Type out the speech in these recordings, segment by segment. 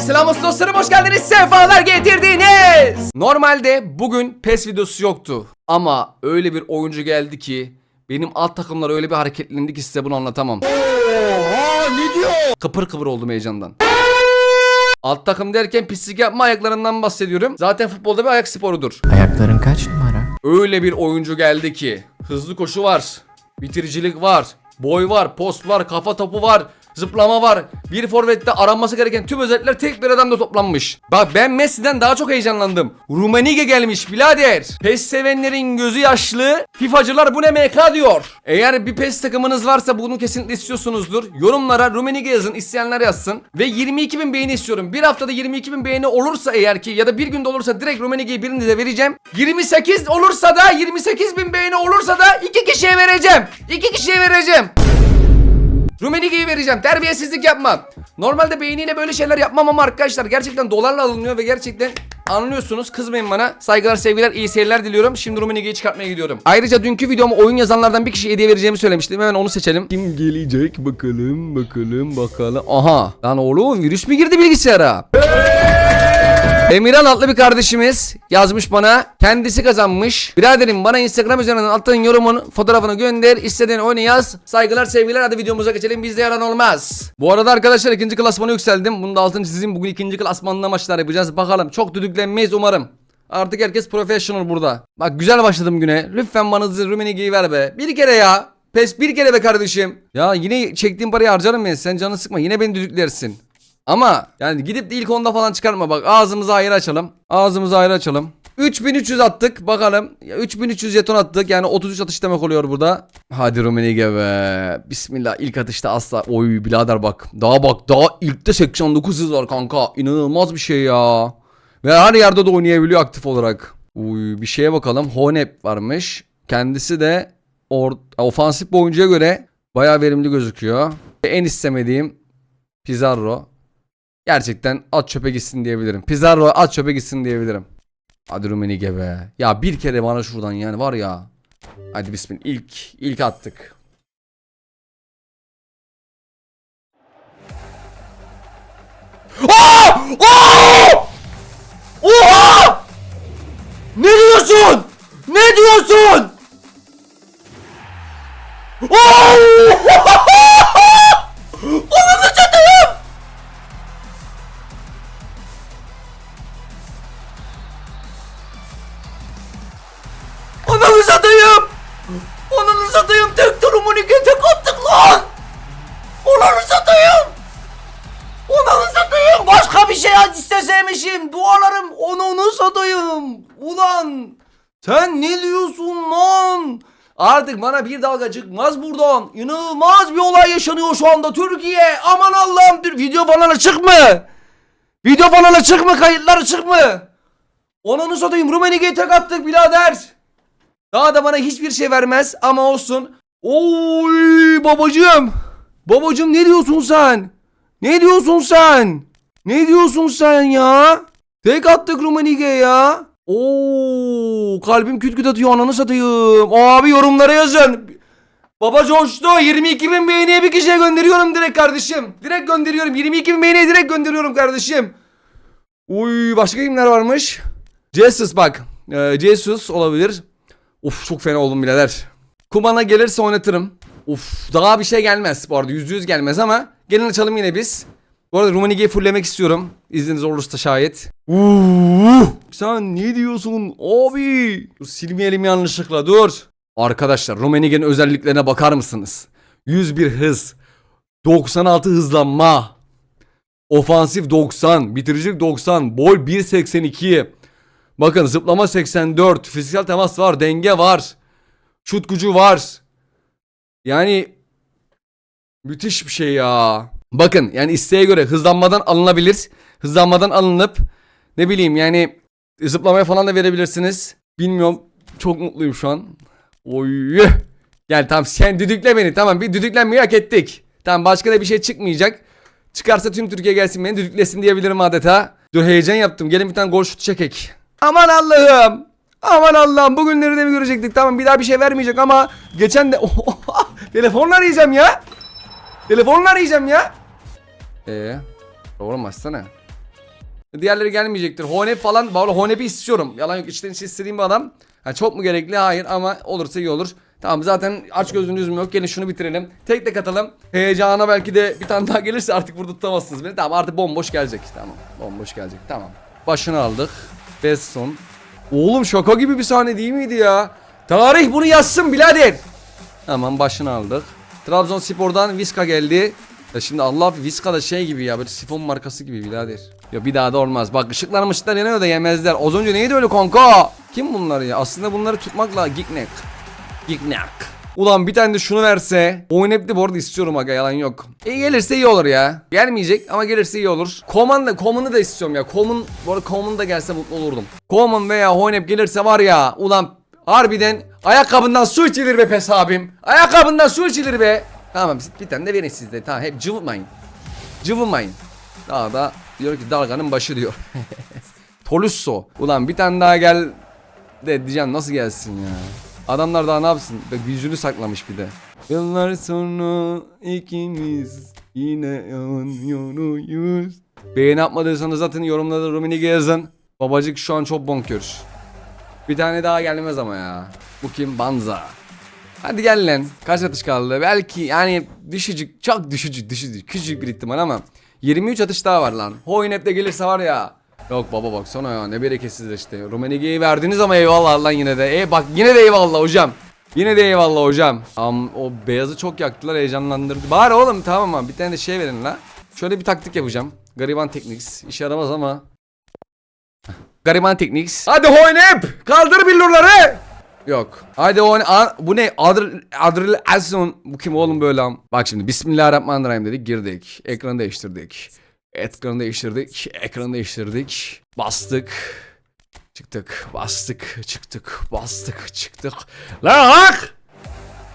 selam olsun dostlarım hoş geldiniz sefalar getirdiniz. Normalde bugün PES videosu yoktu ama öyle bir oyuncu geldi ki benim alt takımlar öyle bir hareketlendi ki size bunu anlatamam. Oha ne diyor? Kıpır kıpır oldum heyecandan. Alt takım derken pislik yapma ayaklarından bahsediyorum. Zaten futbolda bir ayak sporudur. Ayakların kaç numara? Öyle bir oyuncu geldi ki hızlı koşu var, bitiricilik var, boy var, post var, kafa topu var, zıplama var. Bir forvette aranması gereken tüm özellikler tek bir adamda toplanmış. Bak ben Messi'den daha çok heyecanlandım. Rumenige gelmiş birader. PES sevenlerin gözü yaşlı. FIFA'cılar bu ne MK diyor. Eğer bir PES takımınız varsa bunu kesinlikle istiyorsunuzdur. Yorumlara Rumenige yazın isteyenler yazsın. Ve 22 bin beğeni istiyorum. Bir haftada 22 bin beğeni olursa eğer ki ya da bir günde olursa direkt Rumenige'yi birinize vereceğim. 28 olursa da 28 bin beğeni olursa da iki kişiye vereceğim. İki kişiye vereceğim. Rumenige'yi vereceğim. Terbiyesizlik yapmam. Normalde beğeniyle böyle şeyler yapmam ama arkadaşlar gerçekten dolarla alınıyor ve gerçekten anlıyorsunuz. Kızmayın bana. Saygılar, sevgiler, iyi seyirler diliyorum. Şimdi Rumenige'yi çıkartmaya gidiyorum. Ayrıca dünkü videomu oyun yazanlardan bir kişi hediye vereceğimi söylemiştim. Hemen onu seçelim. Kim gelecek? Bakalım, bakalım, bakalım. Aha. Lan oğlum virüs mü girdi bilgisayara? Emirhan adlı bir kardeşimiz yazmış bana. Kendisi kazanmış. Biraderim bana Instagram üzerinden attığın yorumun fotoğrafını gönder. İstediğin oyunu yaz. Saygılar sevgiler hadi videomuza geçelim. Bizde yaran olmaz. Bu arada arkadaşlar ikinci klasmana yükseldim. Bunu da altını çizeyim. Bugün ikinci klasmanında maçlar yapacağız. Bakalım çok düdüklenmeyiz umarım. Artık herkes professional burada. Bak güzel başladım güne. Lütfen bana Rumenige'yi ver be. Bir kere ya. Pes bir kere be kardeşim. Ya yine çektiğim parayı harcarım ben. Sen canını sıkma. Yine beni düdüklersin. Ama yani gidip de ilk onda falan çıkarma bak ağzımızı ayrı açalım. Ağzımızı ayrı açalım. 3300 attık bakalım. Ya 3300 jeton attık yani 33 atış demek oluyor burada. Hadi Rumenige be. Bismillah ilk atışta asla. Oy birader bak. Daha bak daha ilkte 89 hız var kanka. İnanılmaz bir şey ya. Ve her yerde de oynayabiliyor aktif olarak. Uy bir şeye bakalım. Honep varmış. Kendisi de or ofansif bir oyuncuya göre bayağı verimli gözüküyor. En istemediğim Pizarro. Gerçekten at çöpe gitsin diyebilirim. Pizarro at çöpe gitsin diyebilirim. Hadi Rumenige be. Ya bir kere bana şuradan yani var ya. Hadi bismillah. İlk, ilk attık. Aa! Aa! Oha! Ne diyorsun? Ne diyorsun? Aa! Şey isteseymişim! Dualarım ananı satayım! Ulan! Sen ne diyorsun lan? Artık bana bir dalga çıkmaz buradan. İnanılmaz bir olay yaşanıyor şu anda Türkiye. Aman Allah'ım dur video falan açık mı? Video falan açık mı? Kayıtlar açık mı? Ananı satayım Rumenige'yi tek attık birader. Daha da bana hiçbir şey vermez ama olsun. Oy babacığım. Babacığım ne diyorsun sen? Ne diyorsun sen? Ne diyorsun sen ya? Tek attık Rumenige ya. Oo kalbim küt küt atıyor ananı satayım. Abi yorumlara yazın. Baba coştu. 22 bin beğeniye bir kişiye gönderiyorum direkt kardeşim. Direkt gönderiyorum. 22 bin beğeniye direkt gönderiyorum kardeşim. Uy başka kimler varmış? Jesus bak. Ee, Jesus olabilir. Of çok fena oldum birader. Kumana gelirse oynatırım. Of daha bir şey gelmez bu arada yüzde yüz gelmez ama gelin açalım yine biz. Bu arada Rumanige'yi fulllemek istiyorum. İzniniz olursa şayet. Sen ne diyorsun abi? Dur silmeyelim yanlışlıkla dur. Arkadaşlar Rumanige'nin özelliklerine bakar mısınız? 101 hız. 96 hızlanma. Ofansif 90. Bitiricilik 90. Boy 1.82. Bakın zıplama 84. Fiziksel temas var. Denge var. Şut gücü var. Yani müthiş bir şey ya. Bakın yani isteğe göre hızlanmadan alınabilir. Hızlanmadan alınıp ne bileyim yani zıplamaya falan da verebilirsiniz. Bilmiyorum. Çok mutluyum şu an. Oy. Gel tamam sen düdükle beni. Tamam bir düdüklenmeyi hak ettik. Tamam başka da bir şey çıkmayacak. Çıkarsa tüm Türkiye gelsin beni düdüklesin diyebilirim adeta. Dur heyecan yaptım. Gelin bir tane gol şutu çekek. Aman Allah'ım. Aman Allah'ım bugünleri de mi görecektik? Tamam bir daha bir şey vermeyecek ama geçen de telefonla arayacağım ya. Telefonla arayacağım ya. Ee, oğlum açsana. Diğerleri gelmeyecektir. Honep falan. Vallahi Honep'i istiyorum. Yalan yok. İçten içe istediğim bir adam. Ha, çok mu gerekli? Hayır ama olursa iyi olur. Tamam zaten aç gözünüz mü yok. Gelin şunu bitirelim. Tek tek atalım. Heyecana belki de bir tane daha gelirse artık burada tutamazsınız beni. Tamam artık bomboş gelecek. Tamam. Bomboş gelecek. Tamam. Başını aldık. Besson. Oğlum şaka gibi bir sahne değil miydi ya? Tarih bunu yazsın birader. Tamam başını aldık. Trabzonspor'dan Viska geldi. Ya şimdi Allah Viska da şey gibi ya böyle sifon markası gibi birader. Ya bir daha da olmaz. Bak ışıklar mışıklar yanıyor da yemezler. Az önce neydi öyle kanka? Kim bunlar ya? Aslında bunları tutmakla giknek. Giknek. Ulan bir tane de şunu verse. Hep de bu arada istiyorum aga yalan yok. E gelirse iyi olur ya. Gelmeyecek ama gelirse iyi olur. Common da Common'ı da istiyorum ya. Common bu arada Common da gelse mutlu olurdum. Common veya Hoynep gelirse var ya. Ulan harbiden ayakkabından su içilir be pes abim. Ayakkabından su içilir be. Tamam bir tane de verin sizde. Tamam hep cıvımayın. Cıvımayın. Daha da diyor ki dalganın başı diyor. Tolusso. Ulan bir tane daha gel de diyeceğim nasıl gelsin ya. Adamlar daha ne yapsın? Bak yüzünü saklamış bir de. Yıllar sonra ikimiz yine yanıyoruz. Beğeni yapmadıysanız zaten yorumlarda Ruminigi yazın. Babacık şu an çok bonkör. Bir tane daha gelmez ama ya. Bu kim? Banza. Hadi gel lan. Kaç atış kaldı? Belki yani düşücük, çok düşücük, düşücük, küçücük bir ihtimal ama 23 atış daha var lan. Hoynep de gelirse var ya. Yok baba baksana ya ne bereketsiz işte. Rumenige'yi verdiniz ama eyvallah lan yine de. E bak yine de eyvallah hocam. Yine de eyvallah hocam. Am o beyazı çok yaktılar heyecanlandırdı. Bari oğlum tamam ama bir tane de şey verin la. Şöyle bir taktik yapacağım. Gariban Techniques. İşe yaramaz ama. Gariban Techniques. Hadi Hoynep! Kaldır billurları! Yok. Hadi o bu ne? Adr Adril Ason bu kim oğlum böyle am? Bak şimdi Bismillahirrahmanirrahim dedik girdik. Ekranı değiştirdik. Ekranı değiştirdik. Ekranı değiştirdik. Bastık. Çıktık. Bastık. Çıktık. Bastık. Çıktık. Lan hak!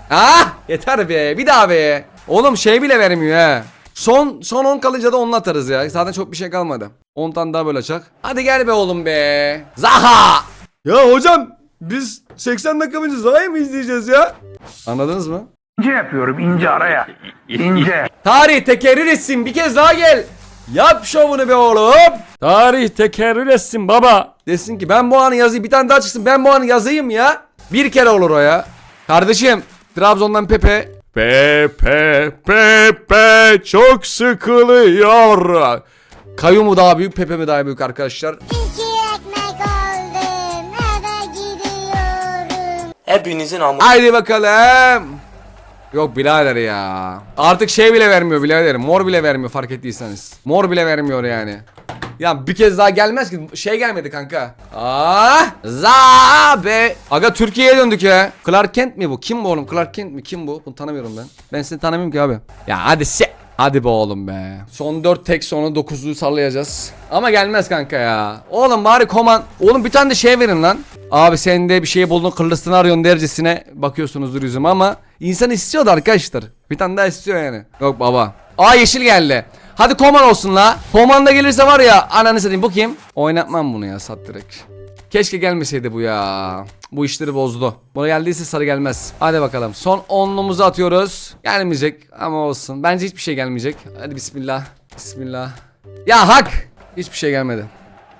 Ah! Yeter be. Bir daha be. Oğlum şey bile vermiyor ha. Son son 10 kalınca da onu atarız ya. Zaten çok bir şey kalmadı. 10 tane daha böyle açak. Hadi gel be oğlum be. Zaha! Ya hocam biz 80 dakika boyunca Zaha'yı mı izleyeceğiz ya? Anladınız mı? İnce yapıyorum ince araya. İnce. Tarih tekerrür etsin bir kez daha gel. Yap şovunu be oğlum. Tarih tekerrür etsin baba. Desin ki ben bu anı yazayım bir tane daha çıksın ben bu anı yazayım ya. Bir kere olur o ya. Kardeşim Trabzon'dan Pepe. Pepe Pepe çok sıkılıyor. Kayu mu daha büyük Pepe mi daha büyük arkadaşlar? İki ekmek aldım eve gidiyorum. Hepinizin amı. Haydi bakalım. Yok birader ya. Artık şey bile vermiyor birader. Mor bile vermiyor fark ettiyseniz. Mor bile vermiyor yani. Ya bir kez daha gelmez ki. Şey gelmedi kanka. Ah! Za be. Aga Türkiye'ye döndük ya. Clark Kent mi bu? Kim bu oğlum? Clark Kent mi? Kim bu? Bunu tanımıyorum ben. Ben seni tanımıyorum ki abi. Ya hadi se. Hadi be oğlum be. Son 4 tek sonra 9'luğu sallayacağız. Ama gelmez kanka ya. Oğlum bari koman. Oğlum bir tane de şey verin lan. Abi sen de bir şey buldun kırlısını arıyorsun dercesine bakıyorsunuzdur yüzüme ama insan istiyordu arkadaşlar. Bir tane daha istiyor yani. Yok baba. Aa yeşil geldi. Hadi koman olsun la. Koman da gelirse var ya ananı satayım bu kim? Oynatmam bunu ya sat direkt. Keşke gelmeseydi bu ya. Bu işleri bozdu. Buna geldiyse sarı gelmez. Hadi bakalım. Son onluğumuzu atıyoruz. Gelmeyecek ama olsun. Bence hiçbir şey gelmeyecek. Hadi bismillah. Bismillah. Ya hak. Hiçbir şey gelmedi.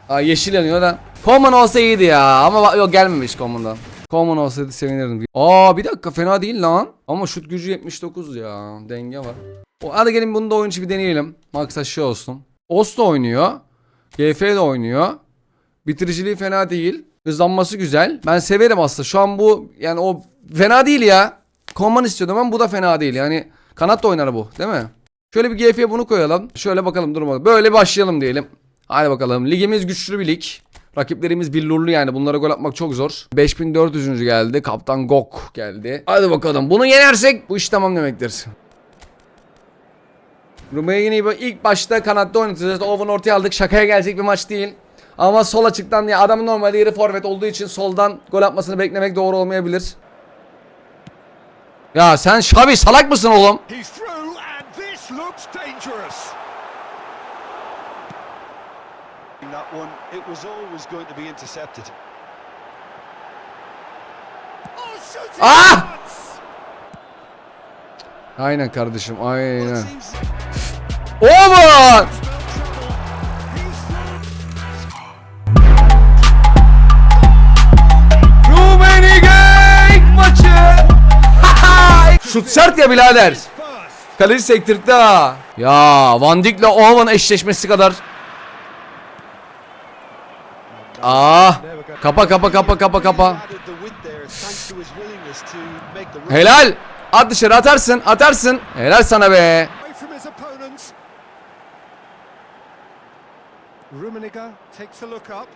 Aa yeşil yanıyor da. Common olsa iyiydi ya ama yok gelmemiş Common'dan. Common olsaydı sevinirdim. Aa bir dakika fena değil lan. Ama şut gücü 79 ya. Denge var. O, hadi gelin bunu da oyun içi bir deneyelim. Max şey olsun. Os da oynuyor. GF de oynuyor. Bitiriciliği fena değil. Hızlanması güzel. Ben severim aslında. Şu an bu yani o fena değil ya. Common istiyordum ama bu da fena değil. Yani kanat da oynar bu değil mi? Şöyle bir GF'ye bunu koyalım. Şöyle bakalım durmadı. Böyle başlayalım diyelim. Hadi bakalım. Ligimiz güçlü bir lig. Rakiplerimiz billurlu yani. Bunlara gol atmak çok zor. 5400. geldi. Kaptan Gok geldi. Hadi bakalım. Bunu yenersek bu iş tamam demektir. Rumeyni'yi böyle ilk başta kanatta oynatacağız. Oven ortaya aldık. Şakaya gelecek bir maç değil. Ama sol açıktan ya adam normalde yeri forvet olduğu için soldan gol atmasını beklemek doğru olmayabilir. Ya sen Şabi salak mısın oğlum? He's through and this looks şut sert ya birader. Kaleci sektirtti ha. Ya Van Dijk'le Owen eşleşmesi kadar. Ah. Kapa kapa kapa kapa kapa. Helal. At dışarı atarsın atarsın. Helal sana be. Rummenigge takes a look up.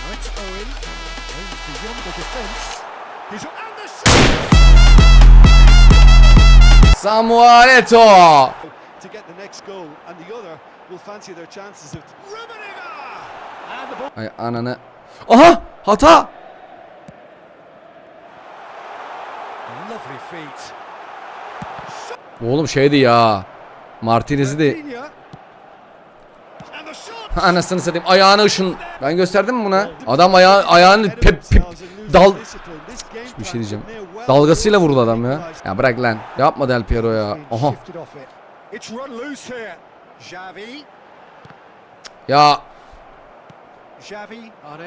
Now it's Owen. Goes beyond the defence. He's and the shot Samuel Eto'o. to get the next goal, and the other will fancy their chances of Rummenigge. And. Ay ananı. Aha hata. Lovely feet. Oğlum şeydi ya. Martinez'i de Rafinha. And the shot. anasını satayım ayağını ışın. Ben gösterdim mi buna? Adam ayağı ayağını pep pep dal bir şey diyeceğim. Dalgasıyla vurdu adam ya. Ya bırak lan. Yapma Del Piero ya. Aha. Ya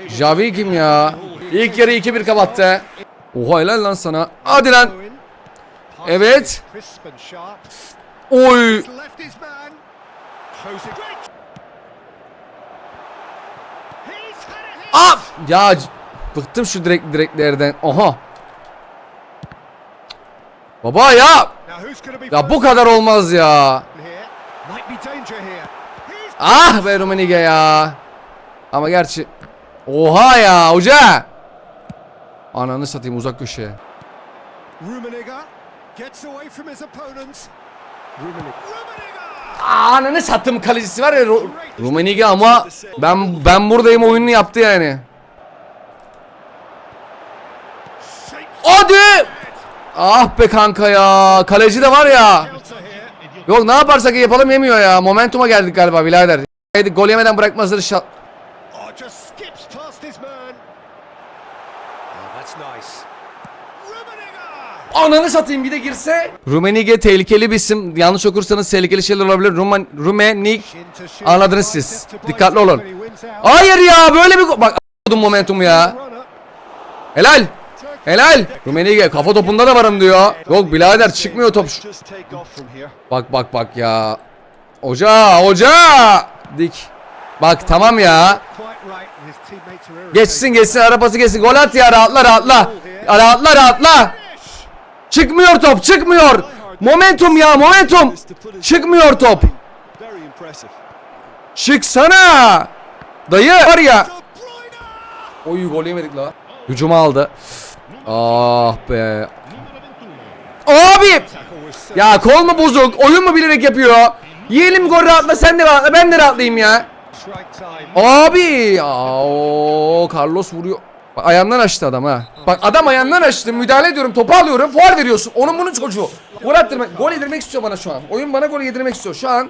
Javi kim ya? İlk yarı 2-1 kapattı. Oha helal lan sana. Hadi lan. Evet. Oy. He's left his man. Closing. He's had a hit. Aa! Ya bıktım şu direkt direklerden. Aha. Baba ya. Ya bu kadar olmaz ya. Ah be Rumenige ya. Ama gerçi. Oha ya hoca. Ananı satayım uzak köşeye. Rummenigge gets away from his opponents. Rummenigge. Rummenigge. Ananı sattım kalecisi var ya Ru- Rumenige ama ben ben buradayım oyununu yaptı yani. Hadi! Ah be kanka ya. Kaleci de var ya. Yok ne yaparsak yapalım yemiyor ya. Momentuma geldik galiba birader. Gol yemeden bırakmazlar inşallah. Ananı satayım bir de girse. Rumenige tehlikeli bir isim. Yanlış okursanız tehlikeli şeyler olabilir. Rumen, Rumenik. Anladınız siz. Dikkatli olun. Hayır ya böyle bir Bak a**ladım momentumu ya. Helal. Helal. Rumenige kafa topunda da varım diyor. Yok birader çıkmıyor top. Bak bak bak ya. Hoca hoca. Dik. Bak tamam ya. Geçsin geçsin arabası geçsin. Gol at ya rahatla rahatla. Rahatla rahatla. Çıkmıyor top çıkmıyor. Momentum ya momentum. Çıkmıyor top. Çıksana. Dayı var ya. Oy gol yemedik la. Hücuma aldı. Ah be. Abi. Ya kol mu bozuk? Oyun mu bilerek yapıyor? Yiyelim gol rahatla sen de rahatla ben de rahatlayayım ya. Abi o Carlos vuruyor. Bak, ayağından açtı adam ha. Bak adam ayağından açtı. Müdahale ediyorum. Topu alıyorum. Fuar veriyorsun. Onun bunun çocuğu. Gol attırmak. Gol yedirmek istiyor bana şu an. Oyun bana gol yedirmek istiyor. Şu an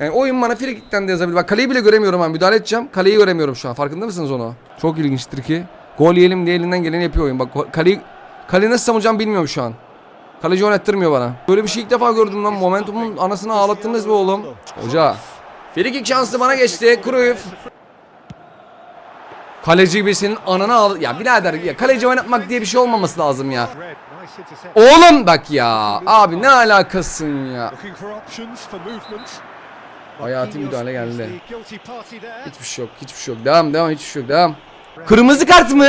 yani oyun bana free kickten de yazabilir. Bak kaleyi bile göremiyorum ben. Müdahale edeceğim. Kaleyi göremiyorum şu an. Farkında mısınız onu? Çok ilginçtir ki. Gol yiyelim diye elinden geleni yapıyor oyun. Bak kaleyi kaleyi nasıl savunacağım bilmiyorum şu an. Kaleci oynattırmıyor bana. Böyle bir şey ilk defa gördüm lan. Momentumun anasını ağlattınız be oğlum. Hoca. Free kick şansı bana geçti. Cruyff. Kaleci gibi senin ananı al. Ya birader ya kaleci oynatmak diye bir şey olmaması lazım ya. Oğlum bak ya. Abi ne alakasın ya. Hayati müdahale geldi. Hiçbir şey yok. Hiçbir şey yok. Devam devam hiçbir şey yok. Devam. Kırmızı kart mı?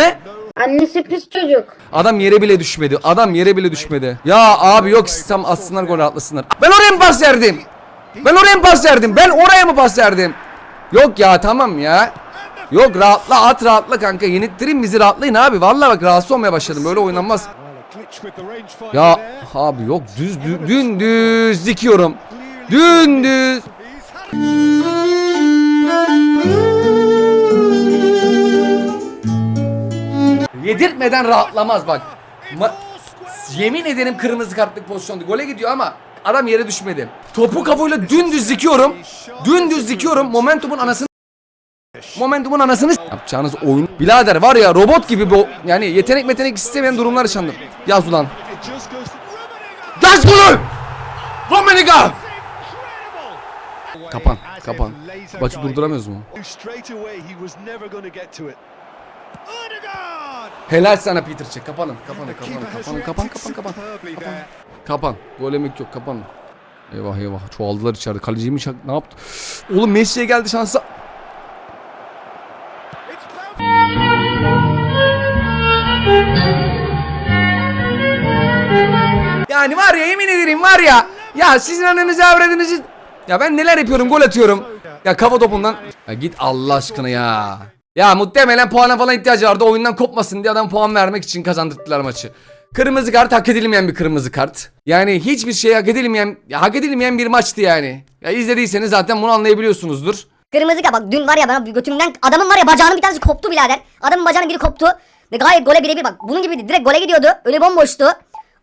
Annesi pis çocuk. Adam yere bile düşmedi. Adam yere bile düşmedi. Ya abi yok sistem atsınlar gol atlasınlar. Ben oraya mı pas verdim? Ben oraya mı pas verdim? Ben oraya mı pas verdim? Yok ya tamam ya. Yok rahatla at rahatla kanka. Yenittirin bizi rahatlayın abi. Vallahi bak rahatsız olmaya başladım. Böyle oynanmaz. Ya abi yok düz dü- dümdüz dikiyorum. He's had Yedirtmeden rahatlamaz bak. Ma- Yemin ederim kırmızı kartlık pozisyondu. Gole gidiyor ama adam yere düşmedi. Topu kafayla dümdüz dikiyorum. Dümdüz dikiyorum. Momentumun anasını Momentumun anasını yapacağınız oyun. Bilader var ya robot gibi bu yani yetenek metenek istemeyen durumlar yaşandı. Yaz ulan. Yaz bunu! Romaniga! Kapan, kapan. Maçı durduramıyoruz mu? Helal sana Peter Çek. Kapanın. Kapanın. Kapanın. has Kapan. Kapan. Kapan. Kapan. Kapan. Gol yok. Kapan. Eyvah eyvah. Çoğaldılar içeride. Kaleci mi şak- Ne yaptı? Oğlum Messi'ye geldi şansa. Yani var ya yemin ederim var ya. Ya sizin ananızı avradınızı. Ya ben neler yapıyorum gol atıyorum. Ya kafa topundan. Ya git Allah aşkına ya. Ya muhtemelen puana falan ihtiyacı vardı. Oyundan kopmasın diye adam puan vermek için kazandırdılar maçı. Kırmızı kart hak edilmeyen bir kırmızı kart. Yani hiçbir şey hak edilmeyen, ya hak edilmeyen bir maçtı yani. Ya izlediyseniz zaten bunu anlayabiliyorsunuzdur. Kırmızı kart bak dün var ya bana götümden adamın var ya bacağının bir tanesi koptu birader. Adamın bacağının biri koptu. Ve gayet gole birebir bak bunun gibi direkt gole gidiyordu. Öyle bomboştu.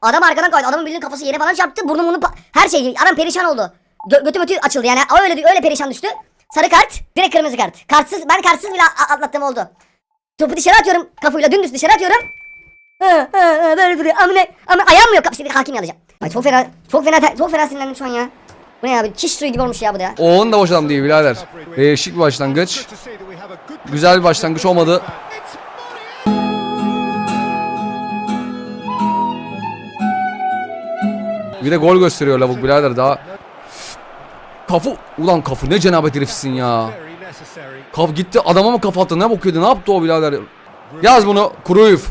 Adam arkadan kaydı. Adamın birinin kafası yere falan çarptı. Burnu bunu her şey adam perişan oldu. Gö götü mötü açıldı yani. O öyle öyle perişan düştü. Sarı kart, direkt kırmızı kart. Kartsız ben kartsız bile a- atlattığım oldu. Topu dışarı atıyorum. Kafayla dümdüz dışarı atıyorum. Ha, ha, ha, böyle duruyor. Ama ne? Ama ayağım mı yok? Kapısı hakim alacağım. Ay çok fena, çok fena, çok fena sinirlendim şu an ya. Bu ne ya? Bir Çiş suyu gibi olmuş ya bu da ya. O onun da boş adam değil birader. Değişik bir başlangıç. Güzel bir başlangıç olmadı. Bir de gol gösteriyor lavuk birader daha. Kafı ulan kafı ne cenabet herifsin ya. Kaf gitti adama mı kafa attı ne bakıyordu ne yaptı o birader. Yaz bunu Cruyff.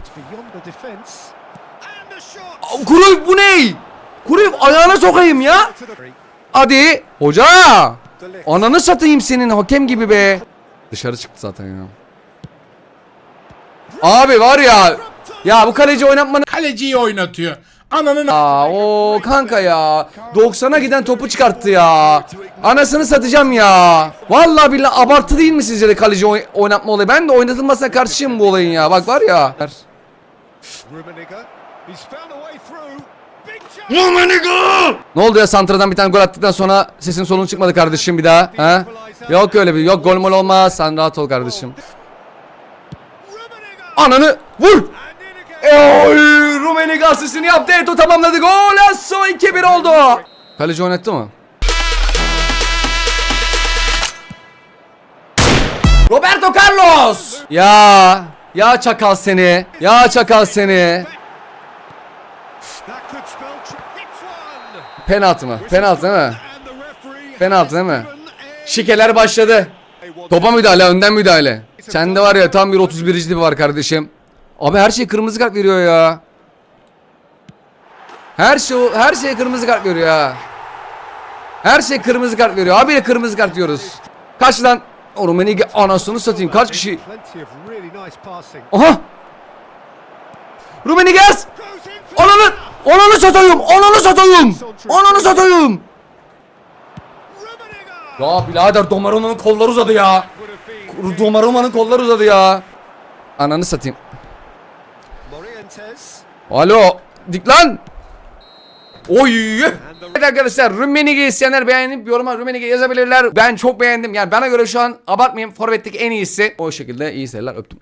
Cruyff bu ne? Cruyff ayağına sokayım ya. Hadi hoca. Ananı satayım senin hakem gibi be. Dışarı çıktı zaten ya. Abi var ya. Ya bu kaleci oynatmanın Kaleciyi oynatıyor. Ananın Aa o kanka ya. 90'a giden topu çıkarttı ya. Anasını satacağım ya. Vallahi billahi abartı değil mi sizce de kaleci oy- oynatma olayı? Ben de oynatılmasına karşıyım bu olayın ya. Bak var ya. Rummenigge. Ne oldu ya Santra'dan bir tane gol attıktan sonra sesin solun çıkmadı kardeşim bir daha. Ha? Yok öyle bir yok gol mol olmaz. Sen rahat ol kardeşim. Ananı vur. Oy Rumeni asistini yaptı. Eto tamamladı. Gol Asso 2-1 oldu. Kaleci oynattı mı? Roberto Carlos. Ya ya çakal seni. Ya çakal seni. Penaltı mı? Penaltı değil mi? Penaltı değil mi? Şikeler başladı. Topa müdahale, önden müdahale. Sende var ya tam bir 31. dibi var kardeşim. Abi her şey kırmızı kart veriyor ya. Her şey her şey kırmızı kart veriyor ya. Her şey kırmızı kart veriyor. Abi kırmızı kart diyoruz. Kaç lan? O Rumenigi anasını satayım. Kaç kişi? Aha! For Ananı! Ananı satayım! Ananı satayım! Ananı satayım! Ya birader Domarona'nın kolları uzadı ya. Domarona'nın kolları uzadı ya. Ananı satayım. Alo. Dik lan. Oy. Evet arkadaşlar Rummenigge isteyenler beğenip yoruma Rummenigge yazabilirler. Ben çok beğendim. Yani bana göre şu an abartmayayım forvetteki en iyisi. O şekilde iyi seyirler öptüm.